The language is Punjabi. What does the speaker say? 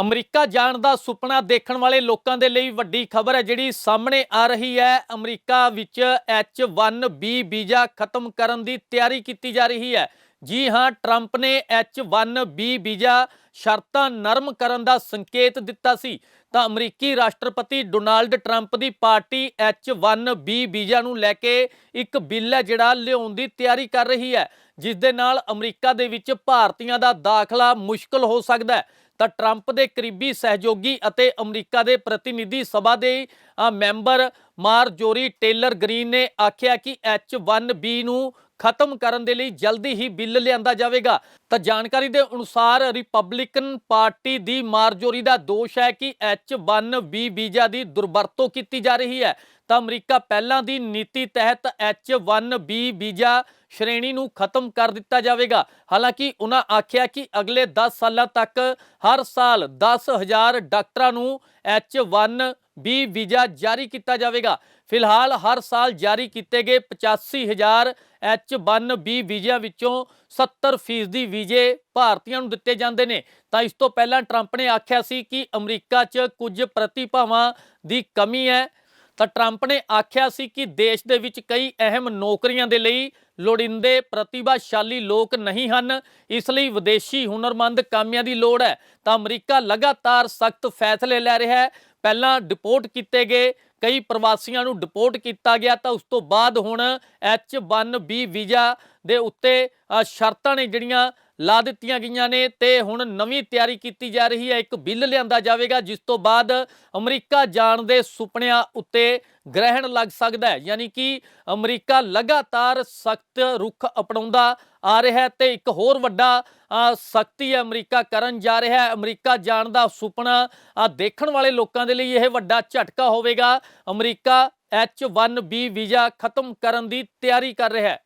ਅਮਰੀਕਾ ਜਾਣ ਦਾ ਸੁਪਨਾ ਦੇਖਣ ਵਾਲੇ ਲੋਕਾਂ ਦੇ ਲਈ ਵੱਡੀ ਖਬਰ ਹੈ, ਜਿਹੜੀ ਸਾਹਮਣੇ ਆ ਰਹੀ ਹੈ। ਅਮਰੀਕਾ ਵਿੱਚ H1B ਵੀਜ਼ਾ ਖਤਮ ਕਰਨ ਦੀ ਤਿਆਰੀ ਕੀਤੀ ਜਾ ਰਹੀ ਹੈ। ਜੀ ਹਾਂ, ਟਰੰਪ ਨੇ H1B ਵੀਜ਼ਾ ਸ਼ਰਤਾਂ ਨਰਮ ਕਰਨ ਦਾ ਸੰਕੇਤ ਦਿੱਤਾ ਸੀ। ਤਾਂ ਅਮਰੀਕੀ ਰਾਸ਼ਟਰਪਤੀ ਡੋਨਾਲਡ ਟਰੰਪ ਦੀ ਪਾਰਟੀ H1B ਵੀਜ਼ਾ ਨੂੰ ਲੈ ਕੇ ਇੱਕ ਬਿੱਲ ਹੈ, ਜਿਹੜਾ ਲਿਆਉਣ ਦੀ ਤਿਆਰੀ ਕਰ ਰਹੀ ਹੈ। ਜਿਸ ਦੇ ਨਾਲ ਅਮਰੀਕਾ ਦੇ ਵਿੱਚ ਭਾਰਤੀਆਂ ਦਾ ਦਾਖਲਾ ਮੁਸ਼ਕਲ ਹੋ ਸਕਦਾ ਹੈ। ਤਾਂ ਟਰੰਪ ਦੇ ਕਰੀਬੀ ਸਹਿਯੋਗੀ ਅਤੇ ਅਮਰੀਕਾ ਦੇ ਪ੍ਰਤੀਨਿਧੀ ਸਭਾ ਦੇ ਅ, ਮੈਂਬਰ ਮਾਰਜੋਰੀ ਟੇਲਰ ਗ੍ਰੀਨ ਨੇ ਆਖਿਆ ਕਿ H1B ਨੂੰ ਖਤਮ ਕਰਨ ਦੇ ਲਈ ਜਲਦੀ ਹੀ ਬਿੱਲ ਲਿਆਂਦਾ ਜਾਵੇਗਾ। ਤਾਂ ਜਾਣਕਾਰੀ ਦੇ ਅਨੁਸਾਰ ਰਿਪਬਲਿਕਨ ਪਾਰਟੀ ਦੀ ਮਾਰਜੋਰੀ ਦਾ ਦੋਸ਼ ਹੈ ਕਿ H1B ਵੀਜ਼ਾ ਦੀ ਦੁਰਵਰਤੋਂ ਕੀਤੀ ਜਾ ਰਹੀ ਹੈ। ਤਾਂ ਅਮਰੀਕਾ ਪਹਿਲਾਂ ਦੀ ਨੀਤੀ ਤਹਿਤ H1B ਵੀਜ਼ਾ ਸ਼੍ਰੇਣੀ ਨੂੰ ਖਤਮ ਕਰ ਦਿੱਤਾ ਜਾਵੇਗਾ। ਹਾਲਾਂਕਿ ਉਹਨਾਂ ਆਖਿਆ ਕਿ ਅਗਲੇ 10 ਸਾਲਾਂ ਤੱਕ ਹਰ ਸਾਲ 10000 ਡਾਕਟਰਾਂ ਨੂੰ H1B ਵੀਜ਼ਾ ਜਾਰੀ ਕੀਤਾ ਜਾਵੇਗਾ। ਫਿਲਹਾਲ ਹਰ ਸਾਲ ਜਾਰੀ ਕੀਤੇ ਗਏ 85000 H1B ਵੀਜ਼ਿਆਂ ਵਿੱਚੋਂ 70% ਵੀਜ਼ੇ ਭਾਰਤੀਆਂ ਨੂੰ ਦਿੱਤੇ ਜਾਂਦੇ ਨੇ। ਤਾਂ ਇਸ ਤੋਂ ਪਹਿਲਾਂ ਟਰੰਪ ਨੇ ਆਖਿਆ ਸੀ ਕਿ ਅਮਰੀਕਾ 'ਚ ਕੁਝ ਪ੍ਰਤਿਭਾਵਾਂ ਦੀ ਕਮੀ ਹੈ। ਤਾਂ ਟਰੰਪ ਨੇ ਆਖਿਆ ਸੀ ਕਿ ਦੇਸ਼ ਦੇ ਵਿੱਚ ਕਈ ਅਹਿਮ ਨੌਕਰੀਆਂ ਦੇ ਲਈ ਲੋੜਿੰਦੇ ਪ੍ਰਤਿਭਾਸ਼ਾਲੀ ਲੋਕ ਨਹੀਂ ਹਨ। ਇਸ ਲਈ ਵਿਦੇਸ਼ੀ ਹੁਨਰਮੰਦ ਕਾਮਿਆਂ ਦੀ ਲੋੜ ਹੈ। ਤਾਂ ਅਮਰੀਕਾ ਲਗਾਤਾਰ ਸਖਤ ਫੈਸਲੇ ਲੈ ਰਿਹਾ ਹੈ। ਪਹਿਲਾਂ ਡਿਪੋਰਟ ਕੀਤੇ ਗਏ, ਕਈ ਪ੍ਰਵਾਸੀਆਂ ਨੂੰ ਡਿਪੋਰਟ ਕੀਤਾ ਗਿਆ ਤਾਂ ਉਸ ਤੋਂ ਬਾਅਦ ਹੁਣ H1B ਵੀਜ਼ਾ ਦੇ ਉੱਤੇ ਸ਼ਰਤਾਂ ਨੇ ਜਿਹੜੀਆਂ ਲਾ ਦਿੱਤੀਆਂ ਗਈਆਂ ਨੇ ਤੇ ਹੁਣ ਨਵੀਂ ਤਿਆਰੀ ਕੀਤੀ ਜਾ ਰਹੀ ਹੈ। ਇੱਕ ਬਿੱਲ ਲਿਆਂਦਾ ਜਾਵੇਗਾ, ਜਿਸ ਤੋਂ ਬਾਅਦ ਅਮਰੀਕਾ ਜਾਣ ਦੇ ਸੁਪਨਿਆਂ ਉੱਤੇ ਗ੍ਰਹਿਣ ਲੱਗ ਸਕਦਾ ਹੈ। ਯਾਨੀ ਕਿ ਅਮਰੀਕਾ ਲਗਾਤਾਰ ਸਖਤ ਰੁਖ ਅਪਣਾਉਂਦਾ ਆ ਰਿਹਾ ਹੈ ਤੇ ਇੱਕ ਹੋਰ ਵੱਡਾ ਸਖਤੀ ਅਮਰੀਕਾ ਕਰਨ ਜਾ ਰਿਹਾ ਹੈ। ਅਮਰੀਕਾ ਜਾਣ ਦਾ ਸੁਪਨਾ ਦੇਖਣ ਵਾਲੇ ਲੋਕਾਂ ਦੇ ਲਈ ਇਹ ਵੱਡਾ ਝਟਕਾ ਹੋਵੇਗਾ। ਅਮਰੀਕਾ H1B ਵੀਜ਼ਾ ਖਤਮ ਕਰਨ ਦੀ ਤਿਆਰੀ ਕਰ ਰਿਹਾ ਹੈ।